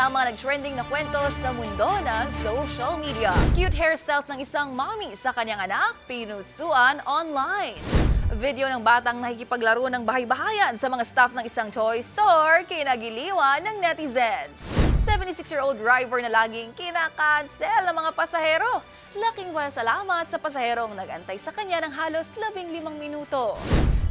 na ang mga nag-trending na kwento sa mundo ng social media. Cute hairstyles ng isang mommy sa kanyang anak, pinusuan online. Video ng batang nakikipaglaro ng bahay-bahayan sa mga staff ng isang toy store, kinagiliwan ng netizens. 76-year-old driver na laging kinakansel ng mga pasahero. Laking salamat sa pasaherong nagantay sa kanya ng halos 15 minuto.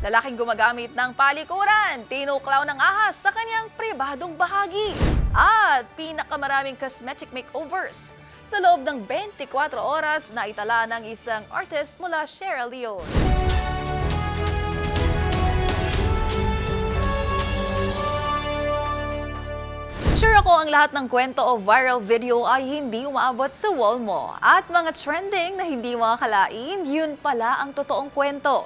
Lalaking gumagamit ng palikuran, tinuklaw ng ahas sa kanyang pribadong bahagi. At pinakamaraming cosmetic makeovers. Sa loob ng 24 oras na itala ng isang artist mula Sierra Leone. Sure ako ang lahat ng kwento o viral video ay hindi umaabot sa wall mo. At mga trending na hindi makakalain, yun pala ang totoong kwento.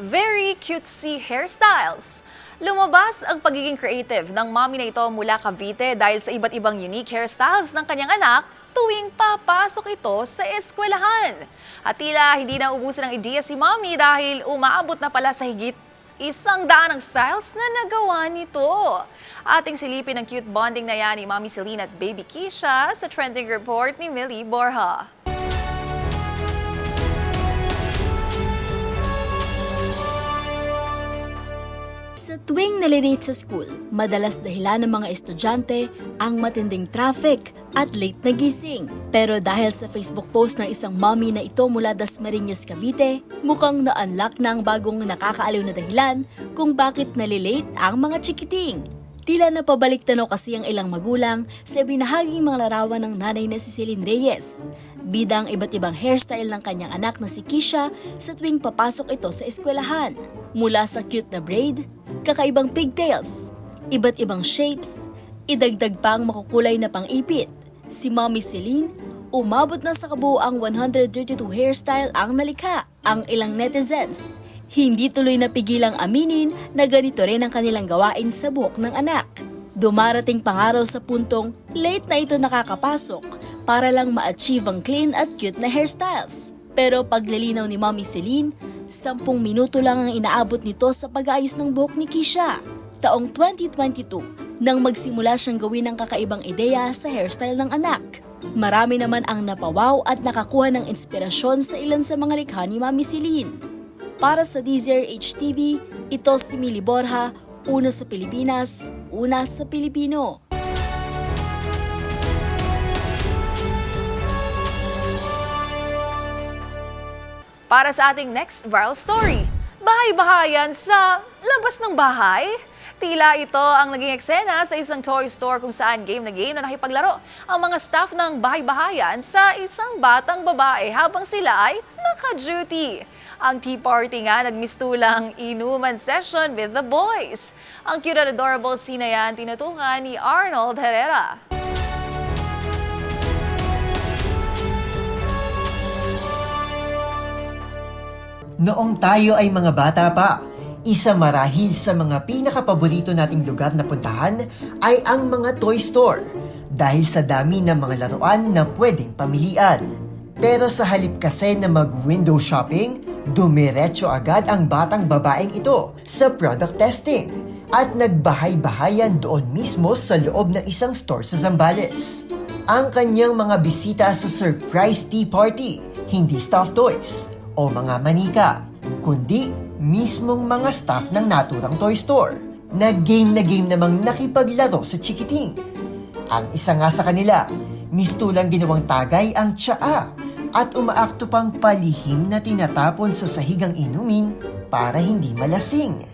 very cutesy hairstyles. Lumabas ang pagiging creative ng mommy na ito mula Cavite dahil sa iba't ibang unique hairstyles ng kanyang anak tuwing papasok ito sa eskwelahan. At tila hindi na ubusan ng ideya si mommy dahil umaabot na pala sa higit isang daan ng styles na nagawa nito. Ating silipin ang cute bonding na yan ni Mommy Celine at Baby Keisha sa trending report ni Millie Borja. Tuwing nalilate sa school, madalas dahilan ng mga estudyante ang matinding traffic at late na gising. Pero dahil sa Facebook post ng isang mommy na ito mula Dasmariñas, Cavite, mukhang na-unlock na ang bagong nakakaaliw na dahilan kung bakit nalilate ang mga chikiting. Tila napabalik tanaw kasi ang ilang magulang sa binahaging mga larawan ng nanay na si Celine Reyes. Bidang iba't ibang hairstyle ng kanyang anak na si Kisha sa tuwing papasok ito sa eskwelahan. Mula sa cute na braid, kakaibang pigtails, iba't ibang shapes, idagdag pa ang makukulay na pang-ipit. Si Mommy Celine, umabot na sa kabuuang 132 hairstyle ang nalikha. Ang ilang netizens, hindi tuloy napigilang aminin na ganito rin ang kanilang gawain sa buhok ng anak. Dumarating pangaraw sa puntong late na ito nakakapasok para lang ma-achieve ang clean at cute na hairstyles. Pero paglilinaw ni Mommy Celine, 10 minuto lang ang inaabot nito sa pag-aayos ng buhok ni Kisha. Taong 2022, nang magsimula siyang gawin ng kakaibang ideya sa hairstyle ng anak. Marami naman ang napawaw at nakakuha ng inspirasyon sa ilan sa mga likha ni Mami Celine. Para sa DZRH TV, ito si Mili Borja, una sa Pilipinas, una sa Pilipino. Para sa ating next viral story, bahay-bahayan sa labas ng bahay. Tila ito ang naging eksena sa isang toy store kung saan game na game na nakipaglaro ang mga staff ng bahay-bahayan sa isang batang babae habang sila ay naka-duty. Ang tea party nga nagmistulang inuman session with the boys. Ang cute at adorable scene yan tinutukan ni Arnold Herrera. Noong tayo ay mga bata pa, isa marahil sa mga pinakapaborito nating lugar na puntahan ay ang mga toy store dahil sa dami ng mga laruan na pwedeng pamilian. Pero sa halip kasi na mag-window shopping, dumiretso agad ang batang babaeng ito sa product testing at nagbahay-bahayan doon mismo sa loob ng isang store sa Zambales. Ang kanyang mga bisita sa surprise tea party, hindi stuffed toys o mga manika, kundi mismong mga staff ng naturang toy store na game na game namang nakipaglaro sa chikiting. Ang isa nga sa kanila, mistulang ginawang tagay ang tsaa at umaakto pang palihim na tinatapon sa sahigang inumin para hindi malasing.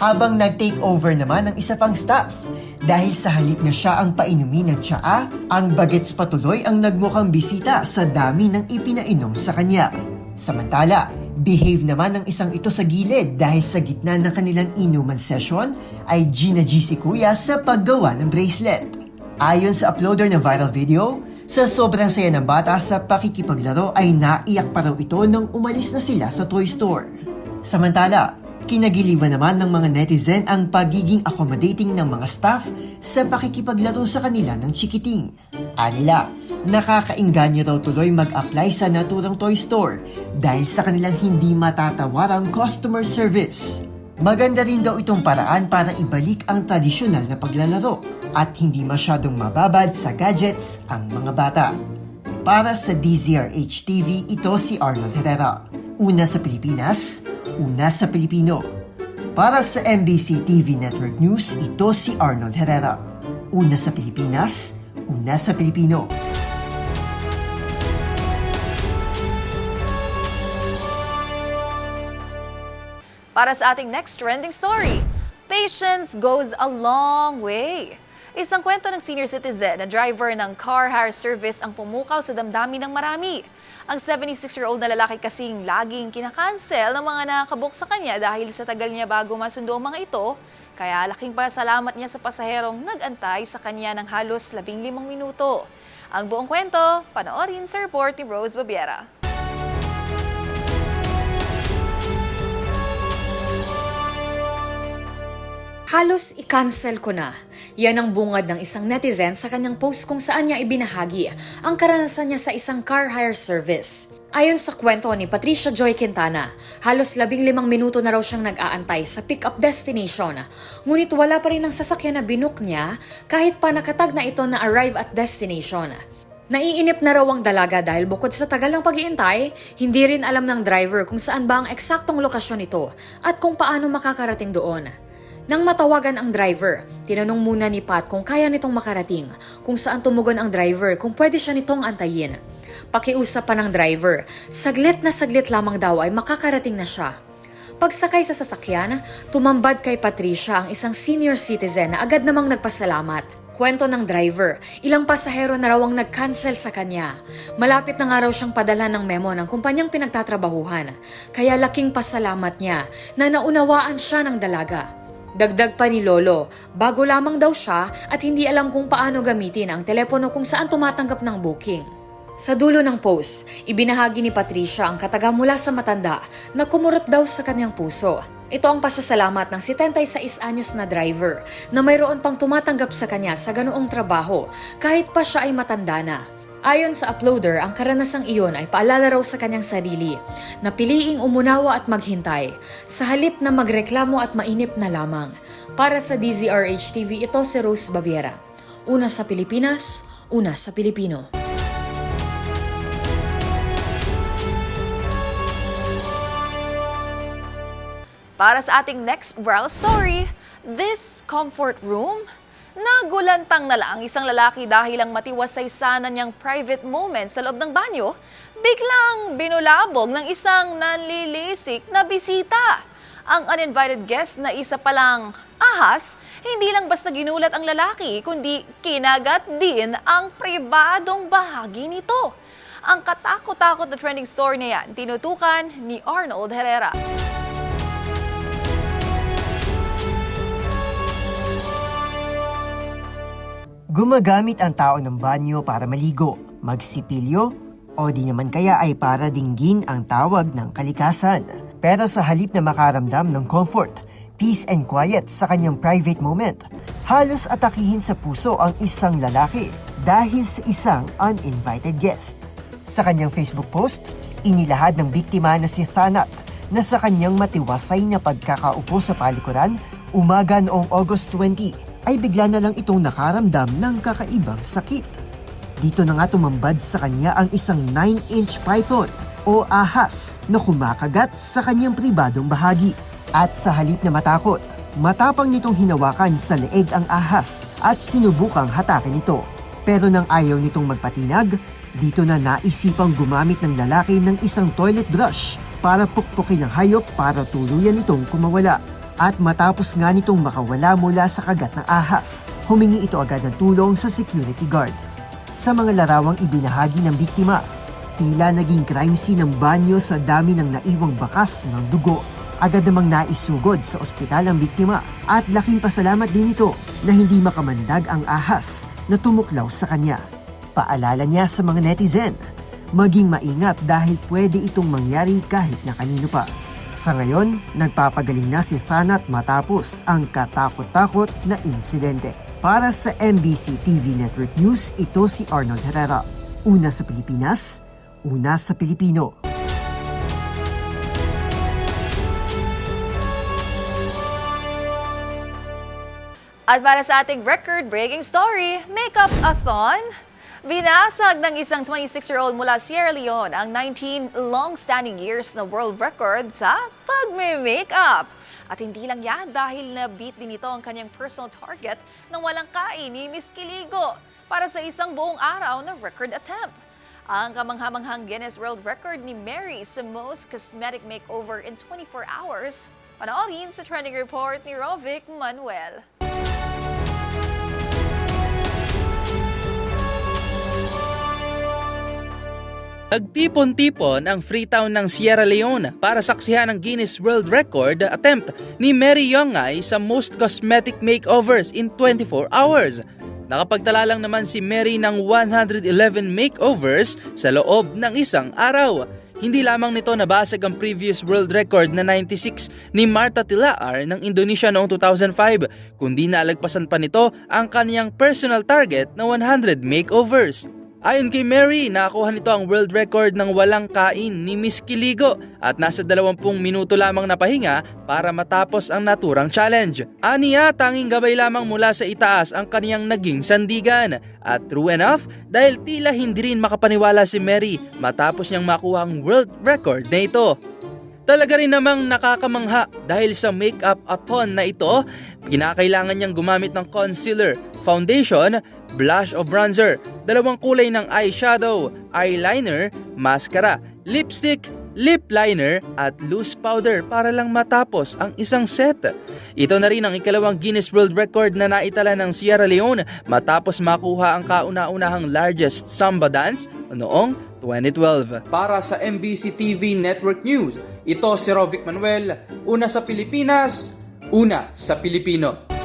Habang nag-take over naman ang isa pang staff dahil sa halip na siya ang painumin ng tsaa, ang bagets patuloy ang nagmukhang bisita sa dami ng ipinainom sa kanya. Samantala, behave naman ang isang ito sa gilid dahil sa gitna ng kanilang inuman session ay Gina G si Kuya sa paggawa ng bracelet. Ayon sa uploader ng viral video, Sa sobrang saya ng bata sa pakikipaglaro ay naiyak pa raw ito nang umalis na sila sa toy store. Samantala, kinagiliwan naman ng mga netizen ang pagiging accommodating ng mga staff sa pakikipaglaro sa kanila ng chikiting. Anila, nakakainganyo raw tuloy mag-apply sa naturang toy store dahil sa kanilang hindi matatawarang customer service. Maganda rin daw itong paraan para ibalik ang tradisyonal na paglalaro at hindi masyadong mababad sa gadgets ang mga bata. Para sa DZRH TV, ito si Arnold Herrera. Una sa Pilipinas, una sa Pilipino. Para sa MBC TV Network News, ito si Arnold Herrera. Una sa Pilipinas, una sa Pilipino. Para sa ating next trending story, patience goes a long way. Isang kwento ng senior citizen na driver ng car hire service ang pumukaw sa damdamin ng marami. Ang 76-year-old na lalaki kasing laging kinakancel ng mga nakabook sa kanya dahil sa tagal niya bago masundo ang mga ito, kaya laking pasalamat niya sa pasaherong nag-antay sa kanya ng halos 15 minuto. Ang buong kwento, panoorin sa report ni Rose Babiera. Halos i-cancel ko na. Yan ang bungad ng isang netizen sa kanyang post kung saan niya ibinahagi ang karanasan niya sa isang car hire service. Ayon sa kwento ni Patricia Joy Quintana, halos labing limang minuto na raw siyang nag-aantay sa pick-up destination. Ngunit wala pa rin ang sasakyan na binook niya kahit pa nakatag na ito na arrive at destination. Naiinip na raw ang dalaga dahil bukod sa tagal ng pag-iintay, hindi rin alam ng driver kung saan ba ang eksaktong lokasyon nito at kung paano makakarating doon. Nang matawagan ang driver, tinanong muna ni Pat kung kaya nitong makarating, kung saan tumugon ang driver kung pwede siya nitong antayin. Pakiusap pa ng driver, saglit na saglit lamang daw ay makakarating na siya. Pagsakay sa sasakyan, tumambad kay Patricia ang isang senior citizen na agad namang nagpasalamat. Kwento ng driver, ilang pasahero na raw ang nag-cancel sa kanya. Malapit na nga raw siyang padala ng memo ng kumpanyang pinagtatrabahuhan. Kaya laking pasalamat niya na naunawaan siya ng dalaga. Dagdag pa ni Lolo, bago lamang daw siya at hindi alam kung paano gamitin ang telepono kung saan tumatanggap ng booking. Sa dulo ng post, ibinahagi ni Patricia ang kataga mula sa matanda na kumurot daw sa kanyang puso. Ito ang pasasalamat ng 76 anyos na driver na mayroon pang tumatanggap sa kanya sa ganoong trabaho kahit pa siya ay matanda na. Ayon sa uploader, ang karanasang iyon ay paalala raw sa kanyang sarili na piliing umunawa at maghintay sa halip na magreklamo at mainip na lamang. Para sa DZRH TV, ito si Rose Babiera. Una sa Pilipinas, una sa Pilipino. Para sa ating next viral story, this comfort room, nagulantang na lang ang isang lalaki dahil ang matiwasay sana niyang private moment sa loob ng banyo, biglang binulabog ng isang nanlilisik na bisita. Ang uninvited guest na isa palang ahas, hindi lang basta ginulat ang lalaki, kundi kinagat din ang pribadong bahagi nito. Ang katakot-takot na trending story na tinutukan ni Arnold Herrera. Gumagamit ang tao ng banyo para maligo, magsipilyo, o di naman kaya ay para dinggin ang tawag ng kalikasan. Pero sa halip na makaramdam ng comfort, peace and quiet sa kanyang private moment, halos atakihin sa puso ang isang lalaki dahil sa isang uninvited guest. Sa kanyang Facebook post, inilahad ng biktima na si Thanat na sa kanyang matiwasay na pagkakaupo sa palikuran umaga noong August 20 ay bigla na lang itong nakaramdam ng kakaibang sakit. Dito na nga tumambad sa kanya ang isang 9-inch python o ahas na kumakagat sa kanyang pribadong bahagi. At sa halip na matakot, matapang nitong hinawakan sa leeg ang ahas at sinubukang hatakin ito. Pero nang ayaw nitong magpatinag, dito na naisipang gumamit ng lalaki ng isang toilet brush para pukpukin ang hayop para tuluyan itong kumawala. At matapos nga nitong makawala mula sa kagat ng ahas, humingi ito agad ng tulong sa security guard. Sa mga larawang ibinahagi ng biktima, tila naging crime scene ng banyo sa dami ng naiwang bakas ng dugo. Agad namang naisugod sa ospital ang biktima at laking pasalamat din ito na hindi makamandag ang ahas na tumuklaw sa kanya. Paalala niya sa mga netizen, maging maingat dahil pwede itong mangyari kahit na kanino pa. Sa ngayon, nagpapagaling na si Thanat matapos ang katakot-takot na insidente. Para sa MBC TV Network News, ito si Arnold Herrera. Una sa Pilipinas, una sa Pilipino. At para sa ating record-breaking story, Makeup-a-thon, binasag ng isang 26-year-old mula Sierra Leone ang 19 long-standing years na world record sa pagme-makeup. At hindi lang yan dahil na-beat din ito ang kanyang personal target ng walang kain ni Miss Kiligo para sa isang buong araw na record attempt. Ang kamanghamanghang Guinness World Record ni Mary sa most cosmetic makeover in 24 hours. Panoorin sa trending report ni Rovic Manuel. Nagtipon-tipon ang Freetown ng Sierra Leone para saksihan ang Guinness World Record attempt ni Mary Yongay sa most cosmetic makeovers in 24 hours. Nakapagtala lang naman si Mary ng 111 makeovers sa loob ng isang araw. Hindi lamang nito nabasag ang previous world record na 96 ni Marta Tilaar ng Indonesia noong 2005, kundi nalagpasan pa nito ang kaniyang personal target na 100 makeovers. Ayon kay Mary, nakakuha nito ang world record ng walang kain ni Miss Kiligo at nasa 20 minuto lamang na pahinga para matapos ang naturang challenge. Aniya, tanging gabay lamang mula sa itaas ang kaniyang naging sandigan. At true enough, dahil tila hindi rin makapaniwala si Mary matapos niyang makuha ang world record na ito. Talaga rin namang nakakamangha dahil sa make-up-a-thon na ito, kinakailangan niyang gumamit ng concealer, foundation, blush o bronzer, dalawang kulay ng eyeshadow, eyeliner, mascara, lipstick, lip liner at loose powder para lang matapos ang isang set. Ito na rin ang ikalawang Guinness World Record na naitala ng Sierra Leone matapos makuha ang kauna-unahang largest samba dance noong 2012. Para sa MBC TV Network News, ito si Rovic Manuel, una sa Pilipinas, una sa Pilipino.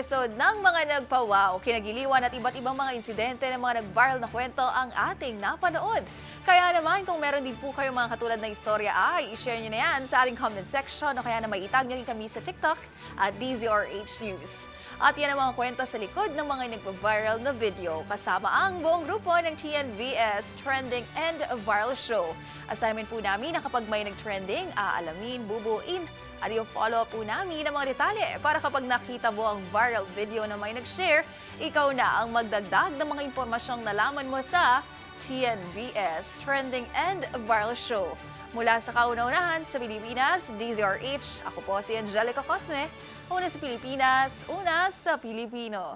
Episode ng mga nagpawaw, kinagiliwan at iba't ibang mga insidente ng mga nag-viral na kwento ang ating napanood. Kaya naman kung meron din po kayong mga katulad na istorya ay i-share nyo na yan sa ating comment section o kaya na may itag nyo rin kami sa TikTok at DZRH News. At yan ang mga kwento sa likod ng mga nagpa-viral na video kasama ang buong grupo ng TNVS Trending and Viral Show. Assignment po namin na kapag may nag-trending, aalamin, bubuin, at i-follow po namin ang mga detalye para kapag nakita mo ang viral video na may nag-share, ikaw na ang magdagdag ng mga impormasyong nalaman mo sa TNVS Trending and Viral Show. Mula sa kauna-unahan sa Pilipinas, DZRH, ako po si Angelica Cosme, una sa Pilipinas, una sa Pilipino.